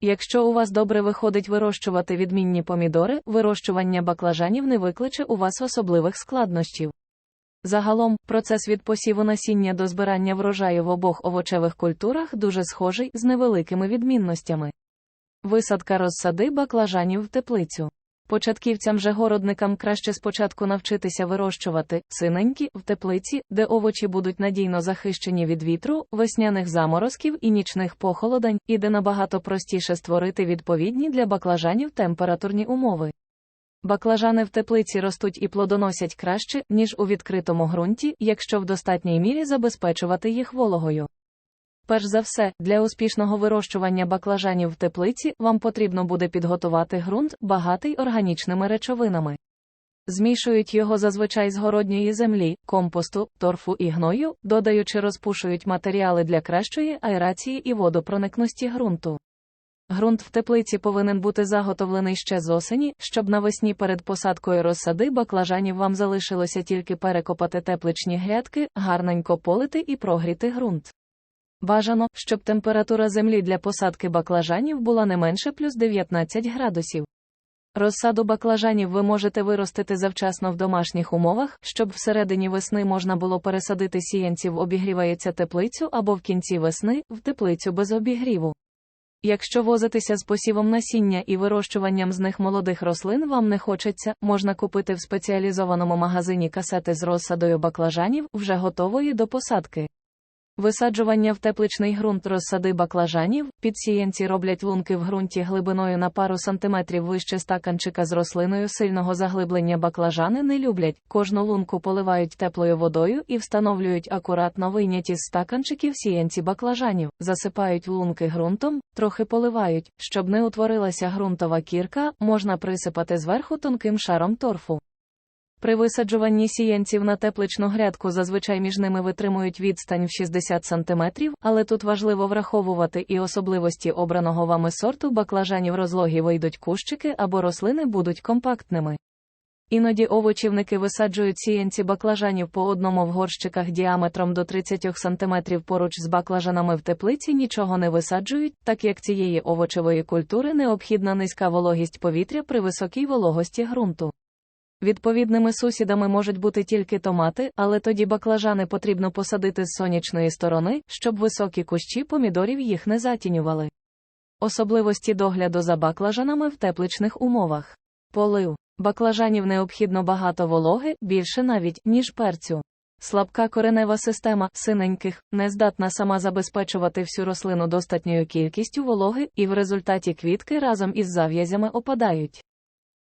Якщо у вас добре виходить вирощувати відмінні помідори, вирощування баклажанів не викличе у вас особливих складнощів. Загалом, процес від посіву насіння до збирання врожаю в обох овочевих культурах дуже схожий з невеликими відмінностями. Висадка розсади баклажанів в теплицю. Початківцям же городникам краще спочатку навчитися вирощувати синенькі в теплиці, де овочі будуть надійно захищені від вітру, весняних заморозків і нічних похолодань, і де набагато простіше створити відповідні для баклажанів температурні умови. Баклажани в теплиці ростуть і плодоносять краще, ніж у відкритому ґрунті, якщо в достатній мірі забезпечувати їх вологою. Перш за все, для успішного вирощування баклажанів в теплиці вам потрібно буде підготувати ґрунт, багатий органічними речовинами. Змішують його зазвичай з городньої землі, компосту, торфу і гною, додаючи розпушують матеріали для кращої аерації і водопроникності ґрунту. Ґрунт в теплиці повинен бути заготовлений ще з осені, щоб навесні перед посадкою розсади баклажанів вам залишилося тільки перекопати тепличні грядки, гарненько полити і прогріти ґрунт. Бажано, щоб температура землі для посадки баклажанів була не менше плюс 19 градусів. Розсаду баклажанів ви можете виростити завчасно в домашніх умовах, щоб всередині весни можна було пересадити сіянців обігрівається теплицю або в кінці весни в теплицю без обігріву. Якщо возитися з посівом насіння і вирощуванням з них молодих рослин вам не хочеться, можна купити в спеціалізованому магазині касети з розсадою баклажанів, вже готової до посадки. Висаджування в тепличний ґрунт розсади баклажанів, підсіянці роблять лунки в ґрунті глибиною на пару сантиметрів вище стаканчика з рослиною сильного заглиблення. Баклажани не люблять, кожну лунку поливають теплою водою і встановлюють акуратно вийняті з стаканчиків сіянці баклажанів, засипають лунки ґрунтом, трохи поливають, щоб не утворилася ґрунтова кірка, можна присипати зверху тонким шаром торфу. При висаджуванні сіянців на тепличну грядку зазвичай між ними витримують відстань в 60 см, але тут важливо враховувати і особливості обраного вами сорту баклажанів розлогі вийдуть кущики або рослини будуть компактними. Іноді овочівники висаджують сіянці баклажанів по одному в горщиках діаметром до 30 см поруч з баклажанами в теплиці нічого не висаджують, так як цієї овочевої культури необхідна низька вологість повітря при високій вологості ґрунту. Відповідними сусідами можуть бути тільки томати, але тоді баклажани потрібно посадити з сонячної сторони, щоб високі кущі помідорів їх не затінювали. Особливості догляду за баклажанами в тепличних умовах. Полив. Баклажанів необхідно багато вологи, більше навіть, ніж перцю. Слабка коренева система синеньких не здатна сама забезпечувати всю рослину достатньою кількістю вологи, і в результаті квітки разом із зав'язями опадають.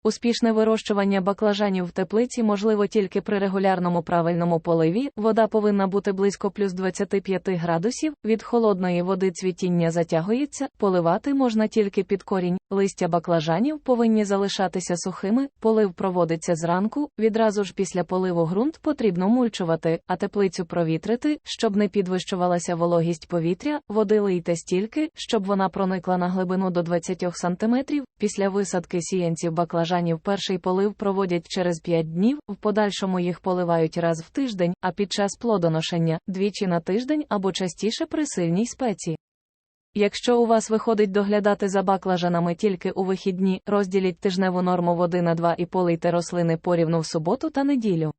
Успішне вирощування баклажанів в теплиці можливо тільки при регулярному правильному поливі, вода повинна бути близько плюс 25 градусів, від холодної води цвітіння затягується, поливати можна тільки під корінь, листя баклажанів повинні залишатися сухими, полив проводиться зранку, відразу ж після поливу ґрунт потрібно мульчувати, а теплицю провітрити, щоб не підвищувалася вологість повітря, води лийте стільки, щоб вона проникла на глибину до 20 см, після висадки сіянців баклажанів баклажанів перший полив проводять через 5 днів, в подальшому їх поливають раз в тиждень, а під час плодоношення двічі на тиждень або частіше при сильній спеці. Якщо у вас виходить доглядати за баклажанами тільки у вихідні, розділіть тижневу норму води на 2 і полийте рослини порівну в суботу та неділю.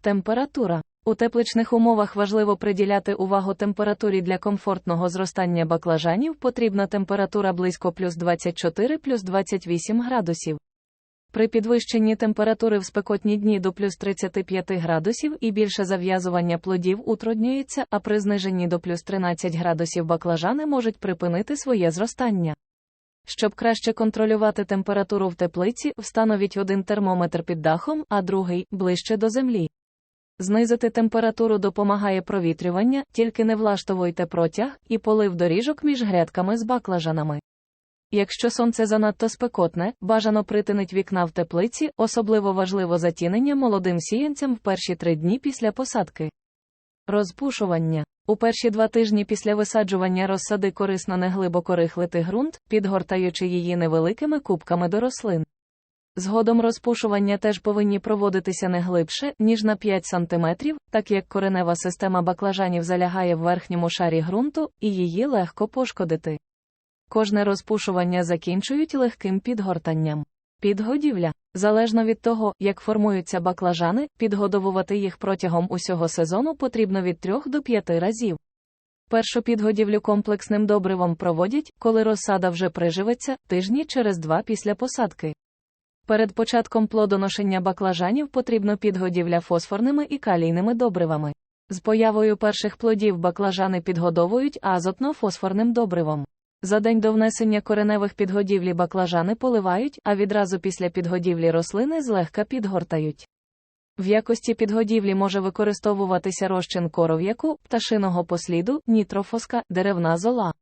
Температура. У тепличних умовах важливо приділяти увагу температурі для комфортного зростання баклажанів потрібна температура близько плюс 24 плюс 28 градусів. При підвищенні температури в спекотні дні до плюс 35 градусів і більше зав'язування плодів утруднюється, а при зниженні до плюс 13 градусів баклажани можуть припинити своє зростання. Щоб краще контролювати температуру в теплиці, встановіть один термометр під дахом, а другий ближче до землі. Знизити температуру допомагає провітрювання, тільки не влаштовуйте протяг і полив доріжок між грядками з баклажанами. Якщо сонце занадто спекотне, бажано притинить вікна в теплиці, особливо важливо затінення молодим сіянцям в перші три дні після посадки. Розпушування. У перші два тижні після висаджування розсади корисно неглибоко рихлити ґрунт, підгортаючи її невеликими кубками до рослин. Згодом розпушування теж повинні проводитися не глибше, ніж на 5 см, так як коренева система баклажанів залягає в верхньому шарі ґрунту, і її легко пошкодити. Кожне розпушування закінчують легким підгортанням. Підгодівля. Залежно від того, як формуються баклажани, підгодовувати їх протягом усього сезону потрібно від 3 до 5 разів. Першу підгодівлю комплексним добривом проводять, коли розсада вже приживеться, тижні через два після посадки. Перед початком плодоношення баклажанів потрібно підгодівля фосфорними і калійними добривами. З появою перших плодів баклажани підгодовують азотно-фосфорним добривом. За день до внесення кореневих підгодівлі баклажани поливають, а відразу після підгодівлі рослини злегка підгортають. В якості підгодівлі може використовуватися розчин коров'яку, пташиного посліду, нітрофоска, деревна зола.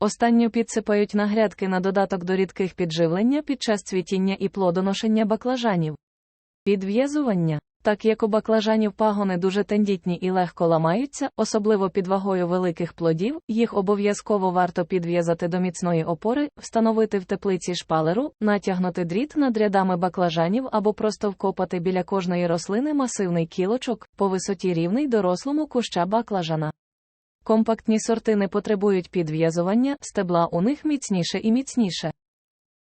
Останню підсипають на грядки на додаток до рідких підживлення під час цвітіння і плодоношення баклажанів. Підв'язування. Так як у баклажанів пагони дуже тендітні і легко ламаються, особливо під вагою великих плодів, їх обов'язково варто підв'язати до міцної опори, встановити в теплиці шпалеру, натягнути дріт над рядами баклажанів або просто вкопати біля кожної рослини масивний кілочок, по висоті рівний дорослому куща баклажана. Компактні сорти не потребують підв'язування, стебла у них міцніше і міцніше.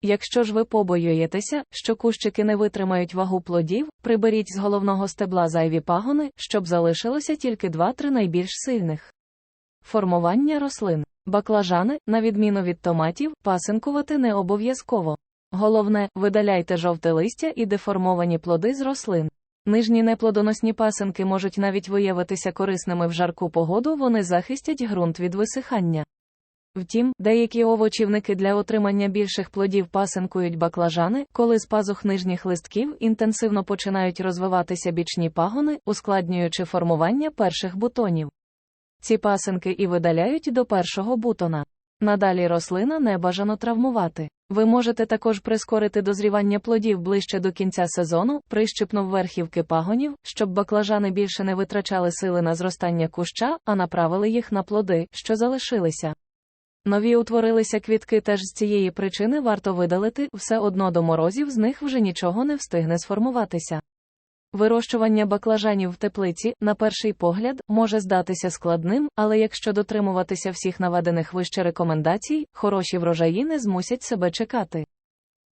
Якщо ж ви побоюєтеся, що кущики не витримають вагу плодів, приберіть з головного стебла зайві пагони, щоб залишилося тільки 2-3 найбільш сильних. Формування рослин. Баклажани, на відміну від томатів, пасинкувати не обов'язково. Головне, видаляйте жовте листя і деформовані плоди з рослин. Нижні неплодоносні пасинки можуть навіть виявитися корисними в жарку погоду, вони захистять ґрунт від висихання. Втім, деякі овочівники для отримання більших плодів пасинкують баклажани, коли з пазух нижніх листків інтенсивно починають розвиватися бічні пагони, ускладнюючи формування перших бутонів. Ці пасинки і видаляють до першого бутона. Надалі рослина не бажано травмувати. Ви можете також прискорити дозрівання плодів ближче до кінця сезону, прищипнув верхівки пагонів, щоб баклажани більше не витрачали сили на зростання куща, а направили їх на плоди, що залишилися. Нові утворилися квітки теж з цієї причини варто видалити, все одно до морозів з них вже нічого не встигне сформуватися. Вирощування баклажанів в теплиці, на перший погляд, може здатися складним, але якщо дотримуватися всіх наведених вище рекомендацій, хороші врожаї не змусять себе чекати.